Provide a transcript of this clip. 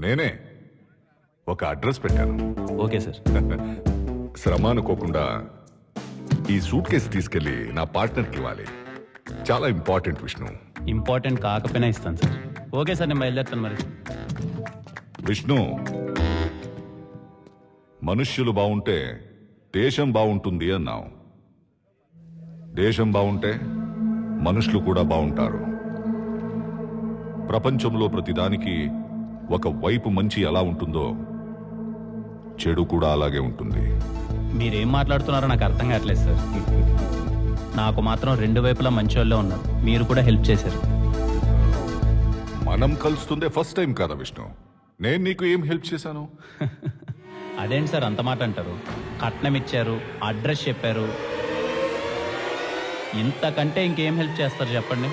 నేనే ఒక అడ్రస్ పెట్టాను. Okay sir. శ్రమ అనుకోకుండా ఈ సూట్ కేసు తీసుకెళ్ళి నా పార్ట్నర్కి ఇవ్వాలి. చాలా ఇంపార్టెంట్ విష్ణు. ఇంపార్టెంట్ కాకపోయినా ఇస్తాను సార్. ఓకే సార్ నేను బయలుదేరుతాను మరి. విష్ణు మనుష్యులు బాగుంటే దేశం బాగుంటుంది అన్నావు. దేశం బాగుంటే మనుషులు కూడా బాగుంటారు ప్రపంచంలో ప్రతిదానికి ఒక వైపు మంచి ఎలా ఉంటుందో చెడు కూడా అలాగే ఉంటుంది. మీరేం మాట్లాడుతున్నారో నాకు అర్థం కావట్లేదు సార్. నాకు మాత్రం రెండు వైపులా మంచి వాళ్ళే ఉన్నారు. మీరు కూడా హెల్ప్ చేశారు. మనం కలుస్తుందే ఫస్ట్ టైం కదా విష్ణు. నేను నీకు ఏం హెల్ప్ చేశాను? అదేంటి సార్ అంత మాట అంటారు? కట్నం ఇచ్చారు అడ్రస్ చెప్పారు. ఇంతకంటే ఇంకేం హెల్ప్ చేస్తారు చెప్పండి?